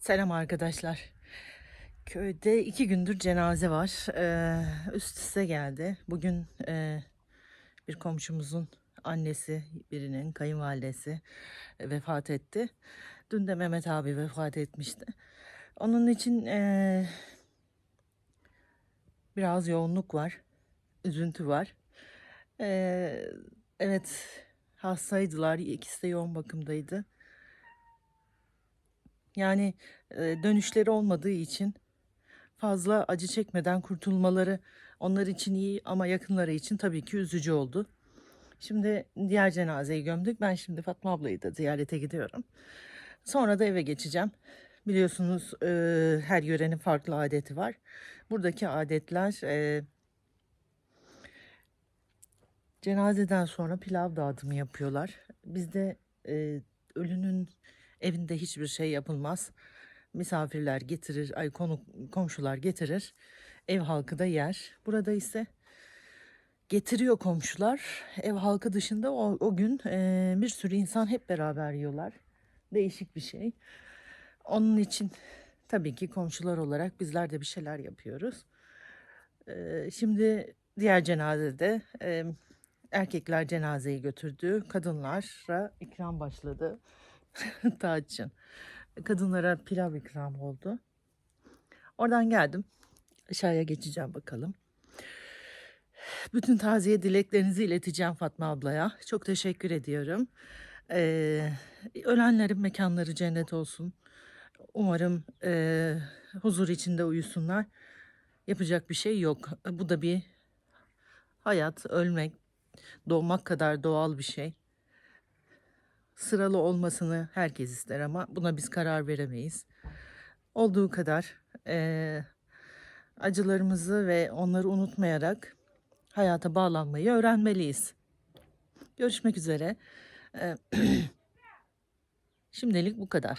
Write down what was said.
Selam arkadaşlar. Köyde iki gündür cenaze var. Ee, üst üste geldi. Bugün e, bir komşumuzun annesi, birinin kayınvalidesi e, vefat etti. Dün de Mehmet abi vefat etmişti. Onun için e, biraz yoğunluk var, üzüntü var. E, evet, hastaydılar. İkisi de yoğun bakımdaydı. Yani dönüşleri olmadığı için fazla acı çekmeden kurtulmaları onlar için iyi ama yakınları için tabii ki üzücü oldu. Şimdi diğer cenazeyi gömdük. Ben şimdi Fatma ablayı da ziyarete gidiyorum. Sonra da eve geçeceğim. Biliyorsunuz e, her yörenin farklı adeti var. Buradaki adetler e, cenazeden sonra pilav dağıtımı yapıyorlar. Bizde e, ölünün evinde hiçbir şey yapılmaz. Misafirler getirir, ay konu komşular getirir. Ev halkı da yer. Burada ise getiriyor komşular. Ev halkı dışında o, o gün e, bir sürü insan hep beraber yiyorlar. Değişik bir şey. Onun için tabii ki komşular olarak bizler de bir şeyler yapıyoruz. E, şimdi diğer cenazede e, erkekler cenazeyi götürdü. Kadınlara ikram başladı. Taçın. Kadınlara pilav ikram oldu. Oradan geldim. Aşağıya geçeceğim bakalım. Bütün taziye dileklerinizi ileteceğim Fatma ablaya. Çok teşekkür ediyorum. Ee, ölenlerin mekanları cennet olsun. Umarım e, huzur içinde uyusunlar. Yapacak bir şey yok. Bu da bir hayat, ölmek, doğmak kadar doğal bir şey. Sıralı olmasını herkes ister ama buna biz karar veremeyiz. Olduğu kadar eee, acılarımızı ve onları unutmayarak hayata bağlanmayı öğrenmeliyiz. Görüşmek üzere. Eee, Şimdilik bu kadar.